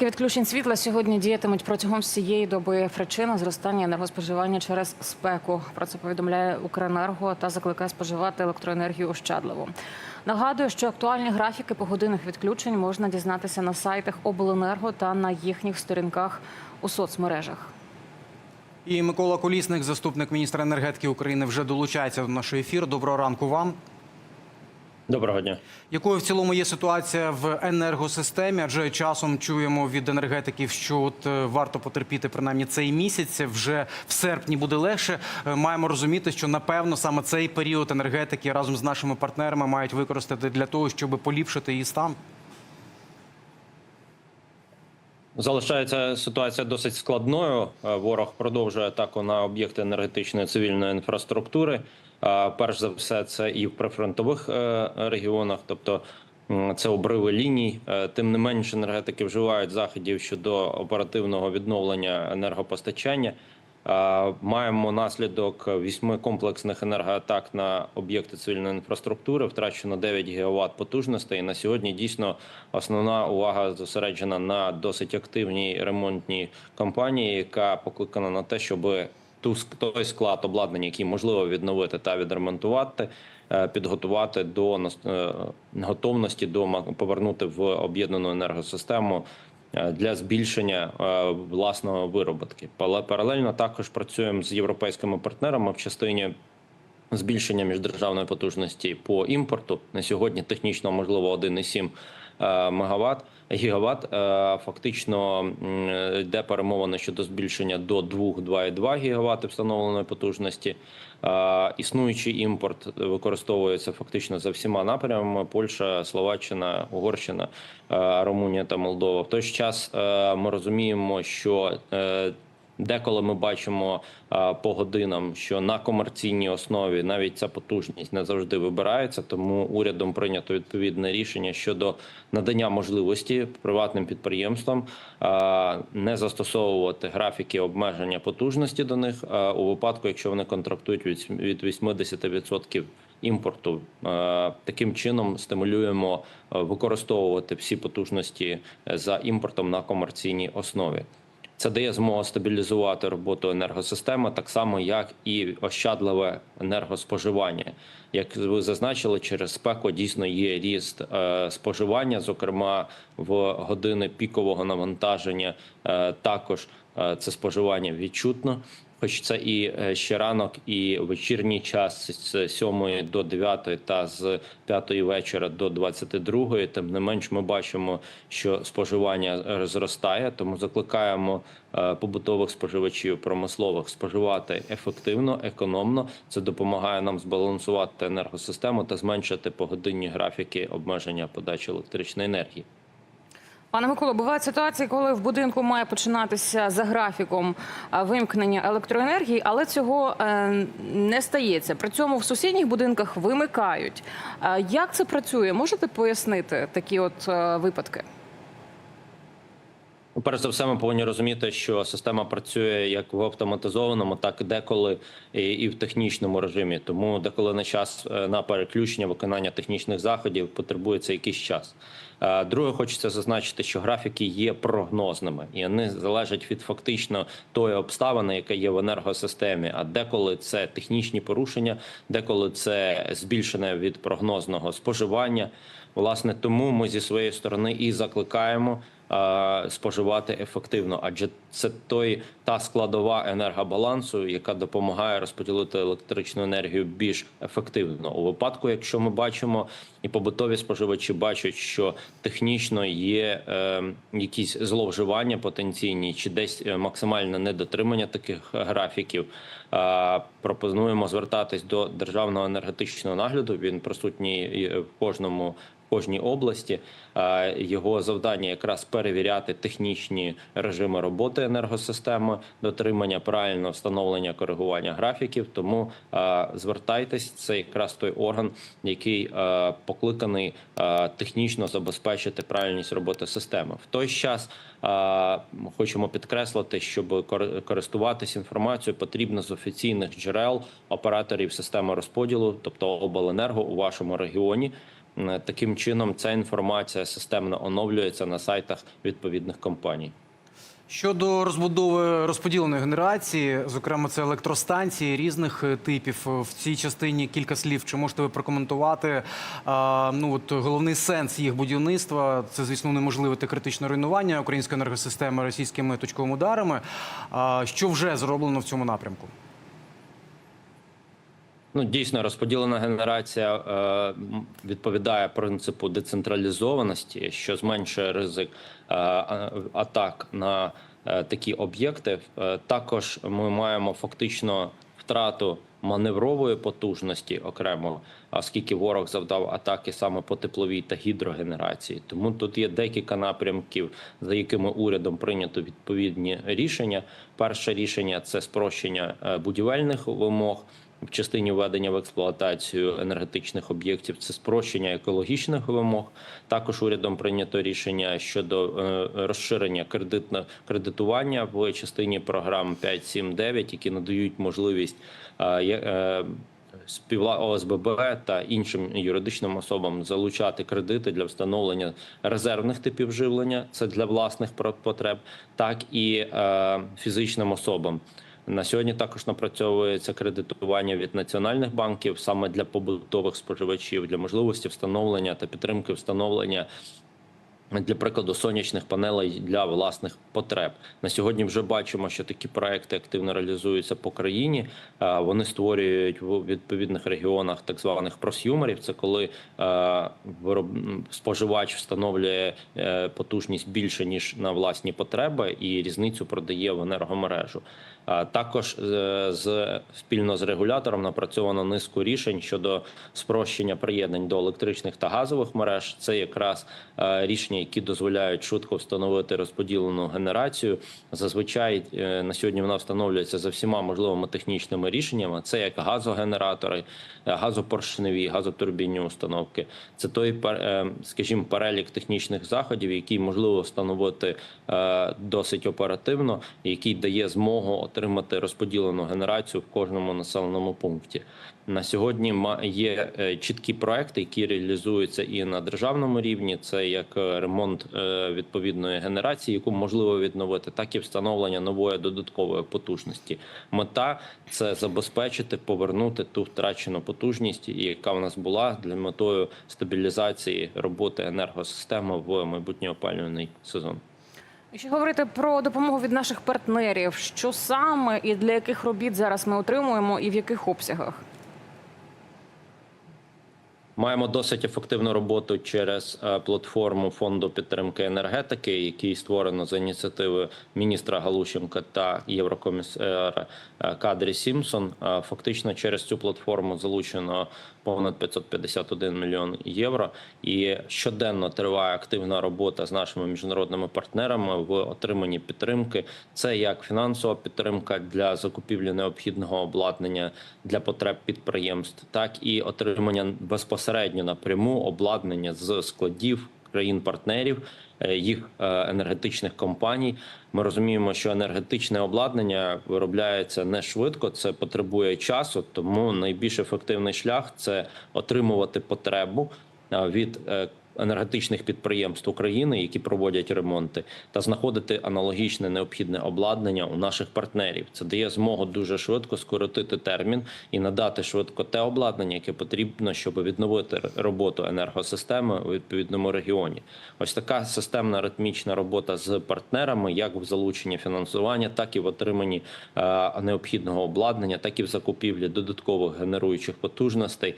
Графіки відключень світла сьогодні діятимуть протягом всієї доби. Причина зростання енергоспоживання через спеку. Про це повідомляє Укренерго та закликає споживати електроенергію ощадливо. Нагадую, що актуальні графіки погодинних відключень можна дізнатися на сайтах обленерго та на їхніх сторінках у соцмережах. І Микола Колісник, заступник міністра енергетики України, вже долучається до нашого ефіру. Доброго ранку вам. Доброго дня. Якою в цілому є ситуація в енергосистемі? Адже часом чуємо від енергетиків, що от е, варто потерпіти принаймні цей місяць. Вже в серпні буде легше. Е, Маємо розуміти, що напевно саме цей період енергетики разом з нашими партнерами мають використати для того, щоб поліпшити її стан. Залишається ситуація досить складною. Е, Ворог продовжує атаку на об'єкти енергетичної цивільної інфраструктури. Перш за все, це і в прифронтових е, регіонах, тобто це обриви ліній. Е, Тим не менш, енергетики вживають заходів щодо оперативного відновлення енергопостачання. Маємо наслідок вісьми комплексних енергоатак на об'єкти цивільної інфраструктури. Втрачено 9 гігаватт потужностей. І на сьогодні дійсно основна увага зосереджена на досить активній ремонтній кампанії, яка покликана на те, щоб ту той склад обладнання, який можливо відновити та відремонтувати, е, підготувати до е, готовності до повернути в об'єднану енергосистему е, для збільшення власного вироботки. Пале- Паралельно також працюємо з європейськими партнерами в частині збільшення міждержавної потужності по імпорту. На сьогодні технічно можливо 1,7 е, мегаватт. Гігават фактично йде перемовини щодо збільшення до 2-2,2 гігавати встановленої потужності. Е, Існуючий імпорт використовується фактично за всіма напрямами: Польща, Словаччина, Угорщина, е, Румунія та Молдова. В той час е, ми розуміємо, що е, Деколи ми бачимо по годинам, що на комерційній основі навіть ця потужність не завжди вибирається. Тому урядом прийнято відповідне рішення щодо надання можливості приватним підприємствам не застосовувати графіки обмеження потужності до них у випадку, якщо вони контрактують від сім- від 80% імпорту. Таким чином стимулюємо використовувати всі потужності е, за імпортом на комерційній основі. Це дає змогу стабілізувати роботу енергосистеми, так само як і ощадливе енергоспоживання. Як ви зазначили, через спеку дійсно є ріст е, споживання, зокрема в години пікового навантаження. Е, також е, це споживання відчутно. Хоч це і е, ще ранок, і вечірній час з 7 до 9 та з 5 вечора до 22, тим не менш, ми бачимо, що споживання е, зростає. Тому закликаємо е, побутових споживачів промислових споживати ефективно, економно. Це допомагає нам збалансувати енергосистему та зменшити погодинні графіки обмеження подачі електричної енергії. Пане Миколо, бувають ситуації, коли в будинку має починатися за графіком вимкнення електроенергії, але цього е, не стається. При цьому в сусідніх будинках вимикають. Як це працює? Можете пояснити такі от е, випадки? Ну, Перш за все, ми повинні розуміти, що система працює як в автоматизованому, так і деколи і, в технічному режимі. Тому деколи на час е, на переключення виконання технічних заходів потребується якийсь час. Е, Друге, хочеться зазначити, що графіки є прогнозними і вони залежать від фактично тої обставини, яка є в енергосистемі. А деколи це технічні порушення, деколи це збільшене від прогнозного споживання. Власне, тому ми зі своєї сторони і закликаємо споживати ефективно, адже це той та складова енергобалансу, яка допомагає розподілити електричну енергію більш ефективно. У випадку, якщо ми бачимо і побутові споживачі бачать, що технічно є е, якісь зловживання потенційні, чи десь е, максимальне недотримання таких графіків. е, Пропонуємо звертатись до державного енергетичного нагляду. Він присутній в кожному кожній області. Е, Його завдання якраз перевіряти технічні режими роботи енергосистеми, дотримання правильного встановлення коригування графіків. Тому е, звертайтесь, це якраз той орган, який е, покликаний е, технічно забезпечити правильність роботи системи. В той час хочемо підкреслити, щоб кор- користуватись інформацією, потрібно з офіційних джерел операторів системи розподілу, тобто обленерго у вашому регіоні. Таким чином, ця інформація системно оновлюється на сайтах відповідних компаній. Щодо розбудови розподіленої генерації, зокрема це електростанції різних е, типів. В цій частині кілька слів. Чи можете ви прокоментувати ну от головний сенс їх будівництва? Це звісно неможливити критичне руйнування української енергосистеми російськими точковими ударами. Що вже зроблено в цьому напрямку? Ну, дійсно, розподілена генерація е, відповідає принципу децентралізованості, що зменшує ризик е, атак на е, такі об'єкти. Е, також ми маємо фактично втрату маневрової потужності окремо, оскільки ворог завдав атаки саме по тепловій та гідрогенерації. Тому тут є декілька напрямків, за якими урядом прийнято відповідні рішення. Перше рішення це спрощення е, будівельних вимог в частині введення в експлуатацію енергетичних об'єктів це спрощення екологічних вимог. Також урядом прийнято рішення щодо е, розширення кредитне кредитування в частині програм 5, 7, 9, які надають можливість е, е, співла ОСББ та іншим юридичним особам залучати кредити для встановлення резервних типів живлення. Це для власних потреб, так і фізичним особам. На сьогодні також напрацьовується кредитування від національних банків саме для побутових споживачів, для можливості встановлення та підтримки встановлення. Для прикладу сонячних панелей для власних потреб на сьогодні вже бачимо, що такі проекти активно реалізуються по країні. Вони створюють в відповідних регіонах так званих просюмерів. Це коли споживач встановлює е, потужність більше ніж на власні потреби, і різницю продає в енергомережу. Також е, з спільно з регулятором напрацьовано низку рішень щодо спрощення приєднань до електричних та газових мереж. Це якраз е, рішення, які дозволяють швидко встановити розподілену генерацію. Зазвичай е, на сьогодні вона встановлюється за всіма можливими технічними рішеннями. Це як газогенератори, газопоршневі, газотурбінні установки. Це той скажімо, перелік технічних заходів, який можливо встановити досить оперативно, який дає змогу отримати розподілену генерацію в кожному населеному пункті. На сьогодні є е, чіткі проекти, які реалізуються і на державному рівні. Це як е, ремонт е, відповідної генерації, яку можливо відновити, так і встановлення нової додаткової потужності. Мета це забезпечити, повернути ту втрачену потужність, яка в нас була для метою стабілізації роботи енергосистеми в майбутній опалювальний сезон. Якщо говорити про допомогу від наших партнерів, що саме і для яких робіт зараз ми отримуємо, і в яких обсягах? Маємо досить ефективну роботу через е, платформу фонду підтримки енергетики, який створено за ініціативи міністра Галущенка та єврокомісара е, Кадрі Сімсон. Е, Фактично через цю платформу залучено понад 551 мільйон євро. І щоденно триває активна робота з нашими міжнародними партнерами в отриманні підтримки. Це як фінансова підтримка для закупівлі необхідного обладнання для потреб підприємств, так і отримання безпосередньо напряму обладнання з складів країн-партнерів. е, Їх е, енергетичних компаній ми розуміємо, що енергетичне обладнання виробляється не швидко, це потребує часу. Тому найбільш ефективний шлях це отримувати потребу е, від енергетичних підприємств України, які проводять ремонти, та знаходити аналогічне необхідне обладнання у наших партнерів. Це дає змогу дуже швидко скоротити термін і надати швидко те обладнання, яке потрібно, щоб відновити роботу енергосистеми у відповідному регіоні. Ось така системна ритмічна робота з партнерами, як в залученні фінансування, так і в отриманні е, необхідного обладнання, так і в закупівлі додаткових генеруючих потужностей.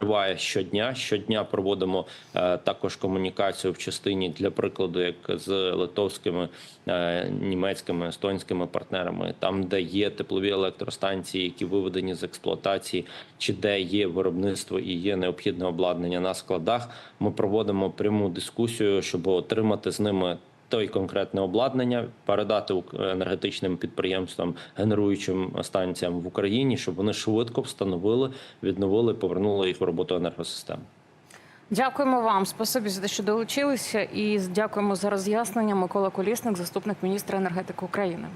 Триває щодня. Щодня проводимо е, також комунікацію в частині для прикладу, як з литовськими, е, німецькими, естонськими партнерами, там, де є теплові електростанції, які виведені з експлуатації, чи де є виробництво і є необхідне обладнання на складах. Ми проводимо пряму дискусію, щоб отримати з ними той конкретне обладнання, передати енергетичним підприємствам, генеруючим станціям в Україні, щоб вони швидко встановили, відновили, повернули їх в роботу енергосистеми. Дякуємо вам. Спасибі за те, що долучилися, і дякуємо за роз'яснення. Микола Колісник, заступник міністра енергетики України.